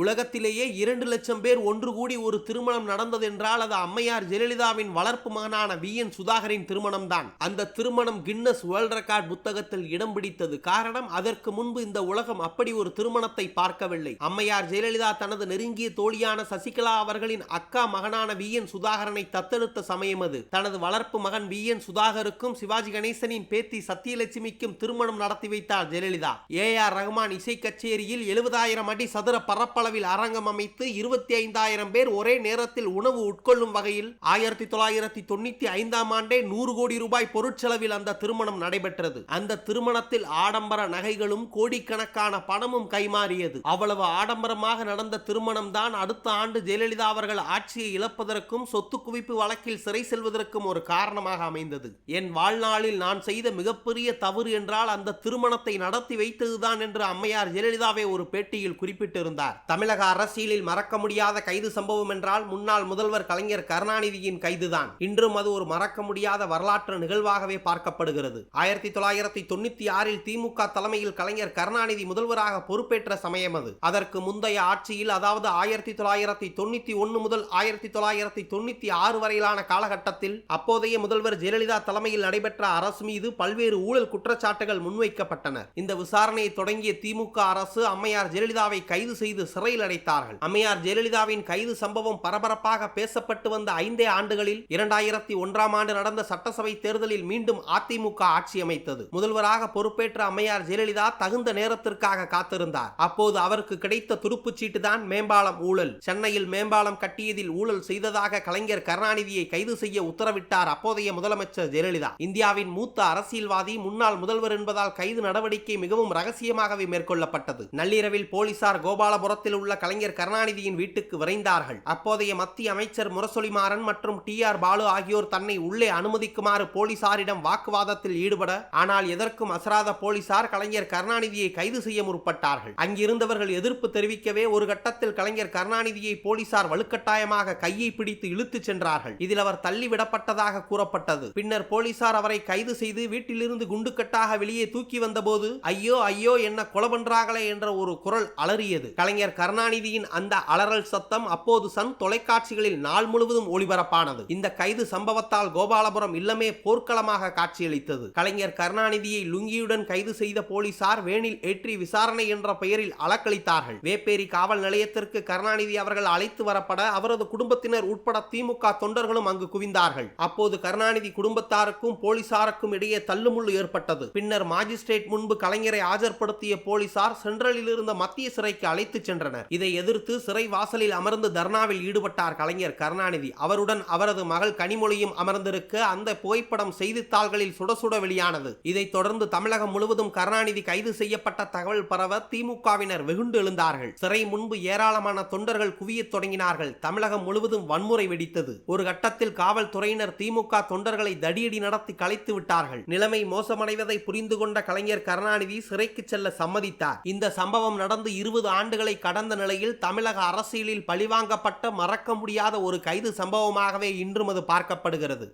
உலகத்திலேயே இரண்டு லட்சம் பேர் ஒன்று கூடி ஒரு திருமணம் நடந்தது என்றால் அது அம்மையார் ஜெயலலிதாவின் வளர்ப்பு மகனான வி. என். சுதாகரின் திருமணம் தான் அந்த திருமணம் கின்னஸ் வேர்ல்ட் ரெக்கார்ட் புத்தகத்தில் இடம் பிடித்தது. காரணம் அதற்கு முன்பு இந்த உலகம் அப்படி ஒரு திருமணத்தை பார்க்கவில்லை. அம்மையார் ஜெயலலிதா தனது நெருங்கிய தோழியான சசிகலா அவர்களின் அக்கா மகனான வி. என். சுதாகரனை தத்தெடுத்த சமயம் அது. தனது வளர்ப்பு மகன் வி. என். சுதாகருக்கும் சிவாஜி கணேசனின் பேத்தி சத்தியலட்சுமிக்கும் திருமணம் நடத்தி வைத்தார் ஜெயலலிதா. ஏ. ஆர். ரஹ்மான் இசை கச்சேரியில் எழுபதாயிரம் அடி சதுர அளவில் அரங்கம் அமைத்து இருபத்தி ஐந்தாயிரம் பேர் ஒரே நேரத்தில் உணவு உட்கொள்ளும் வகையில் ஆயிரத்தி தொள்ளாயிரத்தி தொண்ணூத்தி ஐந்தாம் ஆண்டே நூறு கோடி ரூபாய் பொருட்செலவில் அந்த திருமணம் நடைபெற்றது. அந்த திருமணத்தில் ஆடம்பர நகைகளும் கோடிக்கணக்கான பணமும் கைமாறியது. அவ்வளவு ஆடம்பரமாக நடந்த திருமணம் தான் அடுத்த ஆண்டு ஜெயலலிதா அவர்கள் ஆட்சியை இழப்பதற்கும் சொத்து குவிப்பு வழக்கில் சிறை செல்வதற்கும் ஒரு காரணமாக அமைந்தது. என் வாழ்நாளில் நான் செய்த மிகப்பெரிய தவறு என்றால் அந்த திருமணத்தை நடத்தி வைத்ததுதான் என்று அம்மையார் ஜெயலலிதாவை ஒரு பேட்டியில் குறிப்பிட்டிருந்தார். தமிழக அரசியலில் மறக்க முடியாத கைது சம்பவம் என்றால் முன்னாள் முதல்வர் கலைஞர் கருணாநிதியின் கைதுதான். இன்றும் அது ஒரு மறக்க முடியாத வரலாற்று நிகழ்வாகவே பார்க்கப்படுகிறது. ஆயிரத்தி தொள்ளாயிரத்தி தொண்ணூத்தி ஆறில் திமுக தலைமையில் கலைஞர் கருணாநிதி முதல்வராக பொறுப்பேற்ற சமயம் அது. அதற்கு முந்தைய ஆட்சியில் அதாவது ஆயிரத்தி தொள்ளாயிரத்தி தொண்ணூத்தி ஒன்னு முதல் ஆயிரத்தி தொள்ளாயிரத்தி தொண்ணூத்தி ஆறு வரையிலான காலகட்டத்தில் அப்போதைய முதல்வர் ஜெயலலிதா தலைமையில் நடைபெற்ற அரசு மீது பல்வேறு ஊழல் குற்றச்சாட்டுகள் முன்வைக்கப்பட்டன. இந்த விசாரணையை தொடங்கிய திமுக அரசு அம்மையார் ஜெயலலிதாவை கைது செய்து சிறையில் அடைத்தார்கள். அம்மையார் ஜெயலலிதாவின் கைது சம்பவம் பரபரப்பாக பேசப்பட்டு வந்த ஐந்தே ஆண்டுகளில் இரண்டாயிரத்தி ஒன்றாம் ஆண்டு நடந்த சட்டசபை தேர்தலில் மீண்டும் அதிமுக ஆட்சி அமைத்தது. முதல்வராக பொறுப்பேற்ற அம்மையார் ஜெயலலிதா தகுந்த நேரத்திற்காக காத்திருந்தார். அப்போது அவருக்கு கிடைத்த துடுப்புச் சீட்டு தான் மேம்பாலம் ஊழல். சென்னையில் மேம்பாலம் கட்டியதில் ஊழல் செய்ததாக கலைஞர் கருணாநிதியை கைது செய்ய உத்தரவிட்டார் அப்போதைய முதலமைச்சர் ஜெயலலிதா. இந்தியாவின் மூத்த அரசியல்வாதி முன்னாள் முதல்வர் என்பதால் கைது நடவடிக்கை மிகவும் ரகசியமாகவே மேற்கொள்ளப்பட்டது. நள்ளிரவில் போலீசார் கோபாலபுரத்தில் உள்ள கலைஞர் கருணாநிதியின் வீட்டுக்கு விரைந்தார்கள். அப்போதைய மத்திய அமைச்சர் முரசொலிமாறன் மற்றும் டி ஆர் பாலு ஆகியோர் தன்னை உள்ளே அனுமதிக்குமாறு போலீசாரிடம் வாக்குவாதத்தில் ஈடுபட ஆனால் எதற்கும் அசராத போலீசார் கலைஞர் கருணாநிதியை கைது செய்ய முற்பட்டார்கள். அங்கிருந்தவர்கள் எதிர்ப்பு தெரிவிக்கவே ஒரு கட்டத்தில் கலைஞர் கருணாநிதியை போலீசார் வலுக்கட்டாயமாக கையை பிடித்து இழுத்துச் சென்றார்கள். இதில் அவர் தள்ளிவிடப்பட்டதாக கூறப்பட்டது. பின்னர் போலீசார் அவரை கைது செய்து வீட்டிலிருந்து குண்டுக்கட்டாக வெளியே தூக்கி வந்தபோது ஐயோ ஐயோ என்ன கொலை பண்றாங்களே என்ற ஒரு குரல் அலறியது. கலைஞர் கருணாநிதியின் அந்த அலறல் சத்தம் அப்போது சன் தொலைக்காட்சிகளில் நாள் முழுவதும் ஒளிபரப்பானது. இந்த கைது சம்பவத்தால் கோபாலபுரம் இல்லமே போர்க்களமாக காட்சியளித்தது. கலைஞர் கருணாநிதியை லுங்கியுடன் கைது செய்த போலீசார் வேனில் ஏற்றி விசாரணை என்ற பெயரில் அலக்களித்தார்கள் வேப்பேரி காவல் நிலையத்திற்கு கருணாநிதி அவர்கள் அழைத்து வரப்பட அவரது குடும்பத்தினர் உட்பட திமுக தொண்டர்களும் அங்கு குவிந்தார்கள். அப்போது கருணாநிதி குடும்பத்தாருக்கும் போலீசாருக்கும் இடையே தள்ளுமுள்ளு ஏற்பட்டது. பின்னர் மாஜிஸ்ட்ரேட் முன்பு கலைஞரை ஆஜர்படுத்திய போலீசார் சென்ட்ரலில் இருந்த மத்திய சிறைக்கு அழைத்துச் சென்றனர். இதை எதிர்த்து சிறை வாசலில் அமர்ந்து தர்ணாவில் ஈடுபட்டார் கலைஞர் கருணாநிதி. அவருடன் அவரது மகள் கனிமொழியும் அமர்ந்திருக்க அந்த புகைப்படம் செய்தித்தாள்களில் சுட சுட வெளியானது. இதைத் தொடர்ந்து தமிழகம் முழுவதும் கருணாநிதி கைது செய்யப்பட்ட தகவல் பரவ திமுகவினர் வெகுண்டு எழுந்தார்கள். சிறை முன்பு ஏராளமான தொண்டர்கள் குவியத் தொடங்கினார்கள். தமிழகம் முழுவதும் வன்முறை வெடித்தது. ஒரு கட்டத்தில் காவல்துறையினர் திமுக தொண்டர்களை தடியடி நடத்தி கலைத்து விட்டார்கள். நிலைமை மோசமடைவதை புரிந்து கொண்ட கலைஞர் கருணாநிதி சிறைக்கு செல்ல சம்மதித்தார். இந்த சம்பவம் நடந்து இருபது ஆண்டுகளை கடந்த நிலையில் தமிழக அரசியலில் பழிவாங்கப்பட்ட மறக்க முடியாத ஒரு கைது சம்பவமாகவே இன்றும் அது பார்க்கப்படுகிறது.